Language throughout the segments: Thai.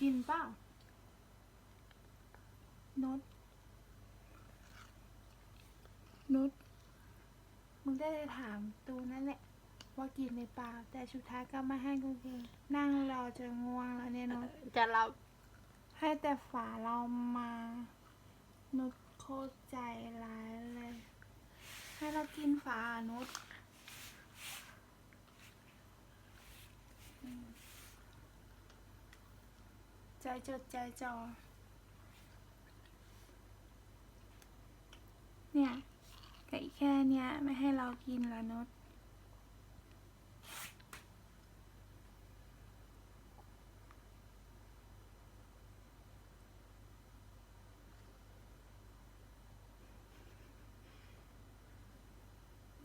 กินเปล่านุชนุชมึงได้เลยถามตูนั่นแหละ ว่ากินในเปล่า แต่สุดท้ายก็มาให้กูกิน นั่งรอจนง่วงแล้วเนี่ยนุชจะรับให้แต่ฝาเรามา นุชโคตรใจร้ายเลย ให้เรากินฝาอะนุชอืมใจจดใจจอ เนี่ยไก่แค่เนี้ยไม่ให้เรากินละนุช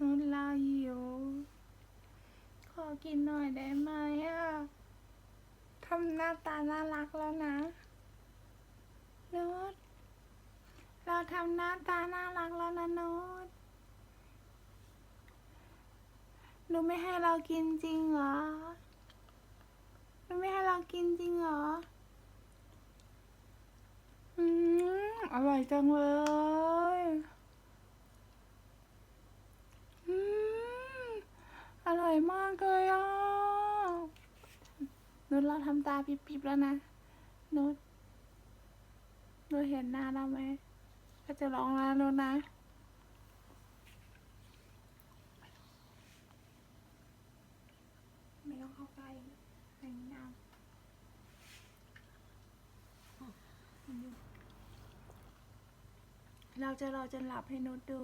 นุชเราหิวขอกินหน่อยได้ไหมอะำหน้าตาน่ารักแล้วนะนุชเราทำหน้าตาน่ารักแล้วนะนุชหนูไม่ให้เรากินจริงเหรอหนูไม่ให้เรากินจริงเหรอ อืมอร่อยจังเลยอืมอร่อยมากเลยอะ นุชเราทำตาปิบๆแล้วนะนุชนุชเห็นหน้าเราไหมก็จะร้องแล้วนุชนะไม่ต้องเข้าใกล้อะไรอย่างนี้นะเราจะรอจนหลับให้นุชดู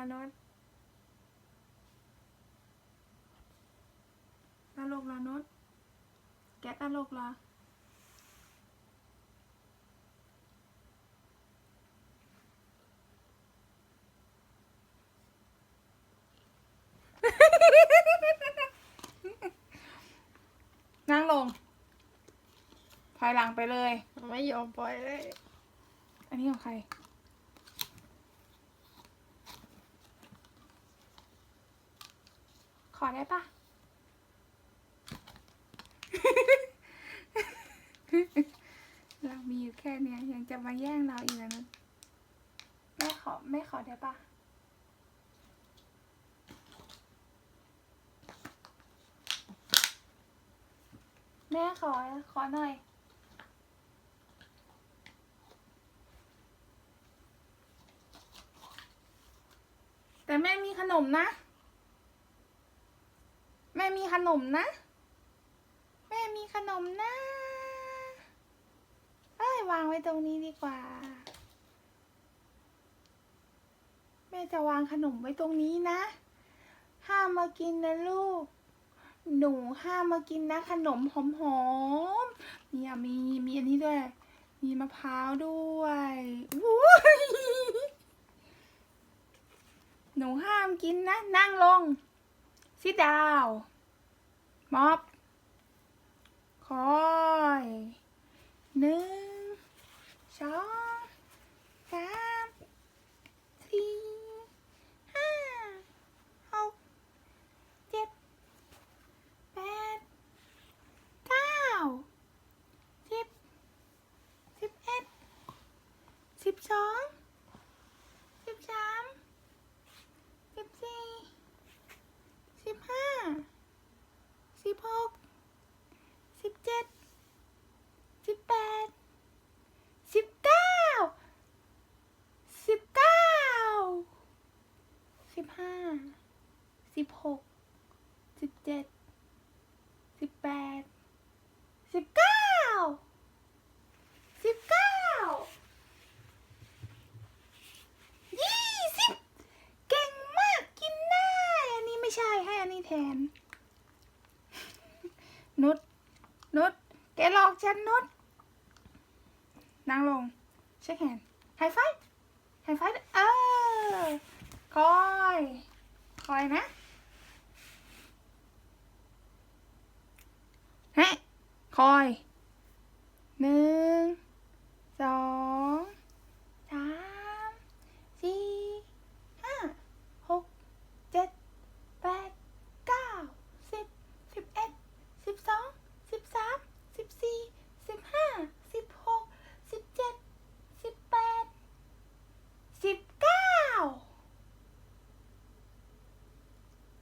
ตลกละนุชตลกละนุชแกตลกเหรอนั่งลงถอยหลังไปเลย ไม่ยอมปล่อยเลย อันนี้ของใคร ขอได้ปะ เรามีอยู่ แค่เนี้ยยังจะมาแย่งเราอีกแล้วนะแม่ขอแม่ขอได้ปะแม่ขอขอหน่อย แต่แม่มีขนมนะ แม่มีขนมนะ แม่มีขนมนะ วางไว้ตรงนี้ดีกว่า แม่จะวางขนมไว้ตรงนี้นะ ห้ามมากินนะลูก หนูห้ามมากินนะ ขนมหอมๆเนี่ยมีมีอันนี้ด้วย มีมะพร้าวด้วยอุ้ยหนูห้ามกินนะ นั่งลง sit down ม็อบคอยหนึ่งสองสามสี่ห้าหกเจ็ดแปดเก้าสิบสิบเอ็ด สิบสองสิบสามสิบสี่สิบห้าสิบหกสิบเจ็ดสิบแปดสิบเก้าสิบเก้าสิบห้าสิบหกสิบเจ็ดสิบแปดสิบเก้าสิบเก้ายี่สิบ เก่งมากกินได้ อันนี้ไม่ใช่ให้อันนี้แทน นุชนุช จันนุชนั่งลง เช็คแฮนด์ไฮไฟไฮไฟเออ คอย คอยนะฮะคอยหนึ่งสองสามสี่ห้าหกเจ็ดแปดเก้าสิบสิบเอ็ดสิบสองสิบสามสิบสี่สิบห้าสิบหกสิบเจ็ดสิบแปดสิบเก้า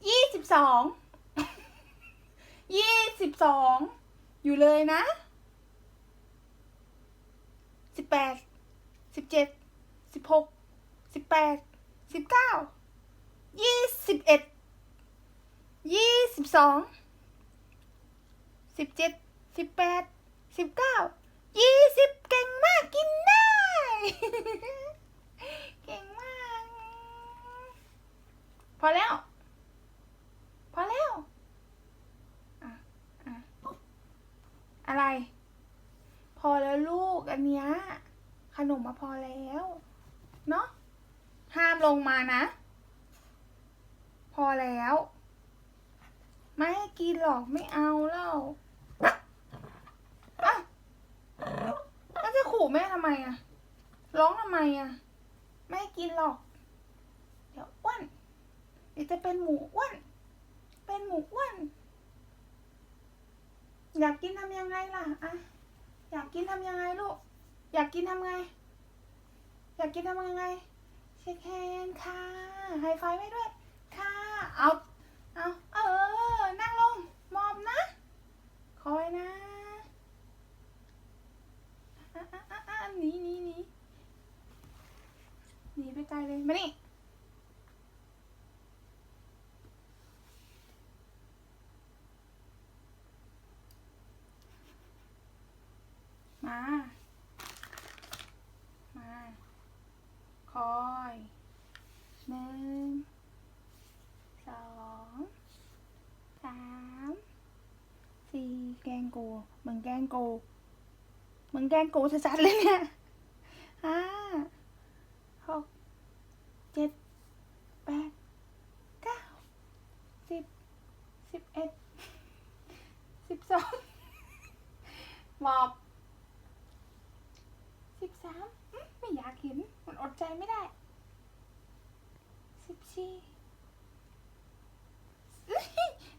ยี่ สองยี่สิบสองอยู่เลยนะสิบแปดสิบเจ็ดสิบหกสิบแปดสิบเก้ายี่สิบเอ็ดยี่สิบสองสิบเจ็ดสิบแปดสิบเก้ายี่สิบเก่งมากกินได้ เก่งมาก พอแล้ว พอแล้วอะอะอะไร พอแล้วลูก อันเนี้ยขนมมาพอแล้ว เนาะห้ามลงมานะ พอแล้ว ไม่ให้กินหรอกไม่เอาแล้วอะแล้วจะขู่แม่ทำไมอะร้องทำไมอะไม่ให้กินหรอก เดี๋ยวอ้วนเดี๋ยวจะเป็นหมูอ้วน เป็นหมูอ้วน อยากกินทำยังไงล่ะอะอยากกินทำยังไงลูก อยากกินทำไง อยากกินทำยังไงเช็คแฮนค่ะไฮไฟไม่ด้วย ค่ะ เอาเอาเออ นั่งลง มอมนะ คอยนะอะอะอะอะหนีหนีหนีหนีไปไกลเลย มานี่ มา มา คอย หนึ่ง สอง สาม สี่ แกล้งกู มึงแกล้งกูมึงแกล้งกูชัดๆเลยเนี่ยห้าหกเจ็ดแปดเก้าสิบสิบเอ็ดสิบสองหมอบสิบสามไม่อยากเห็นมันอดใจไม่ได้ สิบสี่เอ้ย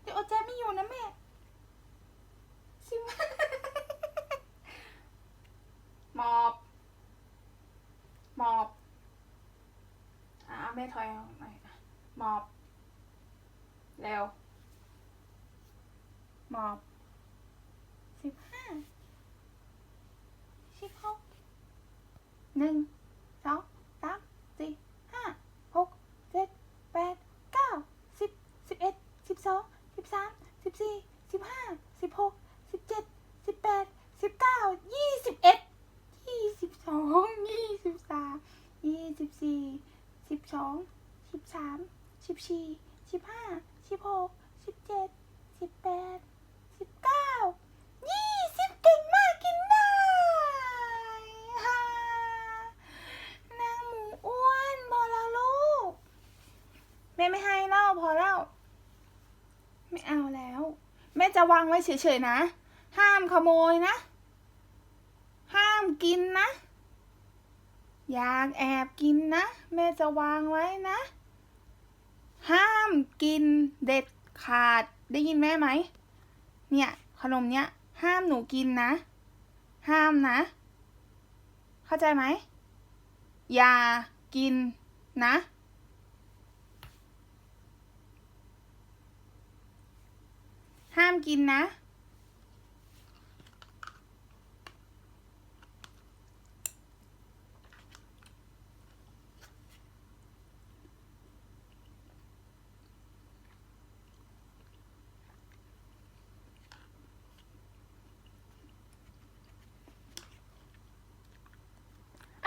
เดี๋ยวอดใจไม่อยู่นะแม่ สิบห้าหมอบ หมอบ อ่าแม่ถอยเอาหน่อยอะหมอบ เร็ว ห มอบสิบห้าสิบหกหนึ่งสองสามสี่ห้าหกเจ็ดแปดเก้าสิบสิบเอ็ดสิบสองสิบสามสิบสี่สิบห้าสิบหกสิบเจ็ดสิบแปดสิบเก้ายี่สิบเอ็ดยี่สิบสองยี่สิบสามยี่สิบสี่สิบสองสิบสามสิบสี่สิบห้าสิบหกสิบเจ็ดสิบแปด สิบเก้ายี่สิบเก่งมากกินได้ฮ่านางหมูอ้วนพอแล้วลูก แม่ไม่ให้เล่าพอแล้ว ไม่เอาแล้ว แม่จะวางไว้เฉยๆนะ ห้ามขโมยนะ ห้ามกินนะ อยากแอบกินนะ แม่จะวางไว้นะ ห้ามกินเด็ดขาดได้ยินแม่ไหม เนี่ยขนมเนี้ยห้ามหนูกินนะ ห้ามนะ เข้าใจไหมอย่ากินนะ ห้ามกินนะ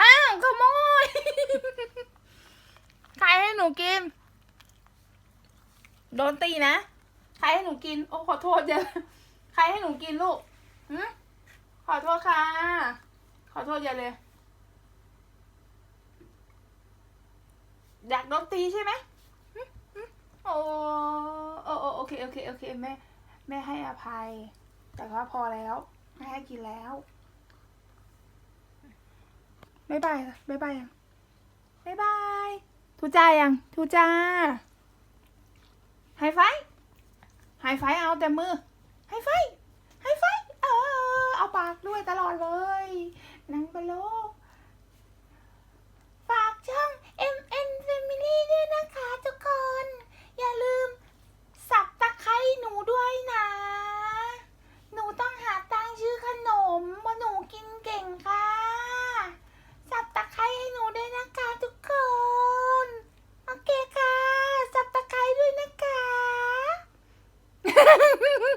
อ้าวขโมย ใครให้ห นูกิน โดนตีนะ ใครให้หนูกิน โอ้ขอโทษเยอะใครให้หนูกินลูกหืขอโทษค่ะ ขอโทษอย่าเลย อยากโดนตีใช่ไหมโอ้โอ้โอเคโอเคโอเคแม่แม่ให้อภัย แต่ว่าพอแล้วแม่ให้กินแล้วบ๊ายบายค่บ๊ายบายยังบ๊ายบาย ทูจ้ายังทูจ้าไฮไฟไฮไฟเอาแต่มือไฮไฟไฮไฟเออเอาปากด้วยตลอดเลยนังกะโลฝากช่อง MN Family ด้วย